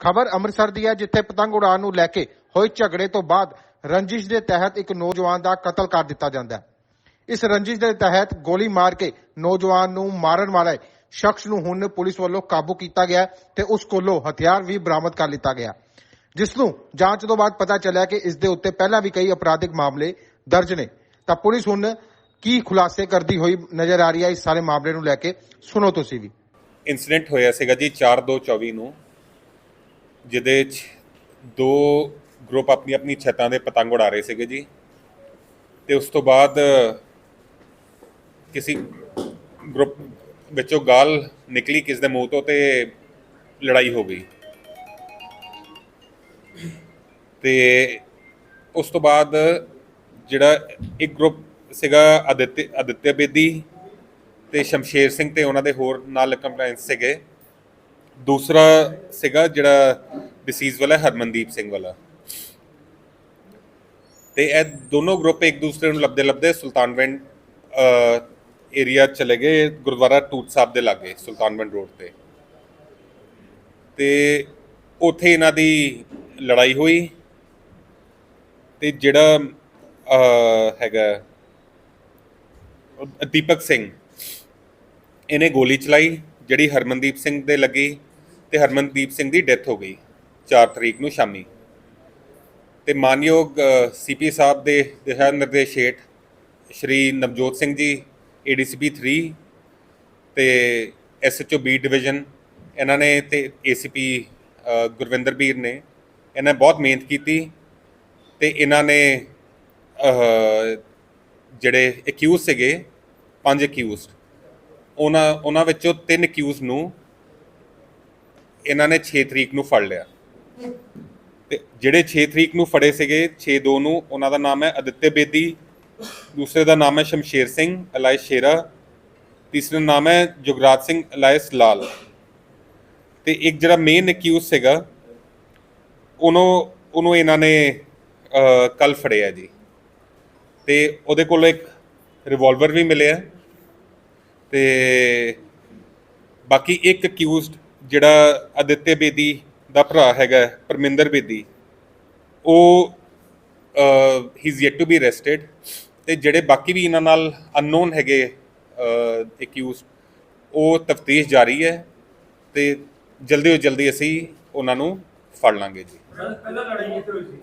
ਖਬਰ ਅੰਮ੍ਰਿਤਸਰ ਦੀ ਹੈ, ਜਿੱਥੇ ਪਤੰਗ ਉਡਾਉਣ ਨੂੰ ਲੈ ਕੇ ਹੋਏ ਝਗੜੇ ਤੋਂ ਬਾਅਦ ਰੰਜਿਸ਼ ਦੇ ਤਹਿਤ ਇੱਕ ਨੌਜਵਾਨ ਦਾ ਕਤਲ ਕਰ ਦਿੱਤਾ ਜਾਂਦਾ ਹੈ। ਇਸ ਰੰਜਿਸ਼ ਦੇ ਤਹਿਤ ਗੋਲੀ ਮਾਰ ਕੇ ਨੌਜਵਾਨ ਨੂੰ ਮਾਰਨ ਵਾਲੇ ਸ਼ਖਸ ਨੂੰ ਹੁਣ ਪੁਲਿਸ ਵੱਲੋਂ ਕਾਬੂ ਕੀਤਾ ਗਿਆ ਤੇ ਉਸ ਕੋਲੋਂ ਹਥਿਆਰ ਵੀ ਬਰਾਮਦ ਕਰ ਲਿੱਤਾ ਗਿਆ ਜਿਸ ਨੂੰ ਜਾਂਚ ਤੋਂ ਬਾਅਦ ਪਤਾ ਚੱਲਿਆ ਕਿ ਇਸ ਦੇ ਉੱਤੇ ਪਹਿਲਾਂ ਵੀ ਕਈ ਅਪਰਾਧਿਕ ਮਾਮਲੇ ਦਰਜ ਨੇ। ਤਾਂ ਪੁਲਿਸ ਹੁਣ ਕੀ ਖੁਲਾਸੇ ਕਰਦੀ ਹੋਈ ਨਜ਼ਰ ਆ ਰਹੀ ਹੈ, ਇਸ ਸਾਰੇ ਮਾਮਲੇ ਨੂੰ ਲੈ ਕੇ ਸੁਣੋ ਤੁਸੀਂ ਵੀ। ਇਨਸੀਡੈਂਟ ਹੋਇਆ ਸੀਗਾ ਜੀ 4/2/24 ਨੂੰ। ਜਿਹਦੇ 'ਚ ਦੋ ਗਰੁੱਪ ਆਪਣੀ ਆਪਣੀ ਛੱਤਾਂ ਦੇ ਪਤੰਗ ਉਡਾ ਰਹੇ ਸੀਗੇ ਜੀ। ਤੇ ਉਸ ਤੋਂ ਬਾਅਦ ਕਿਸੇ ਗਰੁੱਪ ਵਿੱਚੋਂ ਗਾਲ ਨਿਕਲੀ, ਕਿਸ ਦੇ ਮੂੰਹ ਤੋਂ ਤੇ ਲੜਾਈ ਹੋ ਗਈ। ਤੇ ਉਸ ਤੋਂ ਬਾਅਦ ਜਿਹੜਾ ਇੱਕ ਗਰੁੱਪ ਸੀਗਾ ਆਦਿੱਤਿਆ ਆਦਿੱਤਿਆ ਬੇਦੀ ਤੇ ਸ਼ਮਸ਼ੇਰ ਸਿੰਘ ਤੇ ਉਹਨਾਂ ਦੇ ਹੋਰ ਨਾਲ ਕੰਪਲਾਈਂਸ ਸੀਗੇ। ਦੂਸਰਾ ਸੀਗਾ ਜਿਹੜਾ ਡਿਸੀਜ਼ ਵਾਲਾ, ਹਰਮਨਦੀਪ ਸਿੰਘ ਵਾਲਾ। ਤੇ ਇਹ ਦੋਨੋਂ ਗਰੁੱਪ ਇੱਕ ਦੂਸਰੇ ਨੂੰ ਲੱਭਦੇ ਲੱਭਦੇ ਸੁਲਤਾਨਵੰਡ ਏਰੀਆ ਚਲੇ ਗਏ, ਗੁਰਦੁਆਰਾ ਟੂਟ ਸਾਹਿਬ ਦੇ ਲਾਗੇ, ਸੁਲਤਾਨਵੰਡ ਰੋਡ ਤੇ। ਤੇ ਉੱਥੇ ਇਹਨਾਂ ਦੀ ਲੜਾਈ ਹੋਈ। ਤੇ ਜਿਹੜਾ ਹੈਗਾ, ਦੀਪਕ ਸਿੰਘ, ਇਹਨੇ ਗੋਲੀ ਚਲਾਈ, ਜਿਹੜੀ ਹਰਮਨਦੀਪ ਸਿੰਘ ਦੇ ਲੱਗੀ, ਤੇ ਹਰਮਨਦੀਪ ਸਿੰਘ ਦੀ ਡੈਥ ਹੋ ਗਈ। 4 ਤਰੀਕ ਨੂੰ ਸ਼ਾਮੀ। ਤੇ ਮਾਨਯੋਗ ਸੀਪੀ ਸਾਹਿਬ ਦੇ ਦਿਸ਼ਾ ਨਿਰਦੇਸ਼ ਹੇਠ ਸ਼੍ਰੀ ਨਵਜੋਤ ਸਿੰਘ ਜੀ ਏਡੀਸੀਪੀ 3 ਤੇ ਐਸਐਚਓ ਬੀ ਡਿਵੀਜ਼ਨ ਇਹਨਾਂ ਨੇ ਤੇ ਏਸੀਪੀ ਗੁਰਵਿੰਦਰ ਵੀਰ ਨੇ ਇਹਨਾਂ ਬਹੁਤ ਮਿਹਨਤ ਕੀਤੀ ਤੇ ਇਹਨਾਂ ਨੇ ਜਿਹੜੇ ਅਕਿਊਜ਼ ਸੀਗੇ, ਪੰਜ ਅਕਿਊਜ਼ਡ ਉਹਨਾਂ ਉਹਨਾਂ ਵਿੱਚੋਂ ਤਿੰਨ ਅਕਿਊਜ਼ ਨੂੰ ਇਹਨਾਂ ਨੇ 6 ਤਰੀਕ ਨੂੰ ਫੜ ਲਿਆ। ਤੇ ਜਿਹੜੇ 6 ਤਰੀਕ ਨੂੰ ਫੜੇ ਸੀਗੇ 6 ਦੋ ਨੂੰ, ਉਹਨਾਂ ਦਾ ਨਾਮ ਹੈ ਅਦਿੱਤਯ ਬੇਦੀ, ਦੂਸਰੇ ਦਾ ਨਾਮ ਹੈ ਸ਼ਮਸ਼ੇਰ ਸਿੰਘ, ਅਲਾਇਸ ਸ਼ੇਰਾ, ਤੀਸਰੇ ਦਾ ਨਾਮ ਹੈ ਜੁਗਰਾਜ ਸਿੰਘ, ਅਲਾਇਸ ਲਾਲ। ਤੇ ਇੱਕ ਜਿਹੜਾ ਮੇਨ ਅਕਿਊਜ਼ ਸੀਗਾ, ਉਹਨੂੰ ਉਹਨੂੰ ਇਹਨਾਂ ਨੇ ਕੱਲ ਫੜਿਆ ਜੀ। ਤੇ ਉਹਦੇ ਕੋਲ ਇੱਕ ਰਿਵਾਲਵਰ ਵੀ ਮਿਲਿਆ। ਤੇ ਬਾਕੀ ਇੱਕ ਅਕਿਊਜ਼ਡ ਜਿਹੜਾ ਅਦਿੱਤਯ ਬੇਦੀ ਦਾ ਭਰਾ ਹੈਗਾ ਪਰਮਿੰਦਰ ਬੇਦੀ। ਉਹ ਹੀ ਇਜ਼ ਯet ਟੂ ਬੀ ਅਰੈਸਟਡ ਤੇ ਜਿਹੜੇ ਬਾਕੀ ਵੀ ਇਹਨਾਂ ਨਾਲ ਅਨਨੋਨ ਹੈਗੇ ਅਕਿਊਜ਼ਡ ਉਹ ਤਫਤੀਸ਼ ਜਾਰੀ ਹੈ ਤੇ ਜਲਦੀ ਤੋਂ ਜਲਦੀ ਅਸੀਂ ਉਹਨਾਂ ਨੂੰ ਫੜ ਲਾਂਗੇ ਜੀ। ਪਹਿਲਾਂ ਲੜਾਈ ਕਿੱਥੇ ਹੋਈ ਸੀ?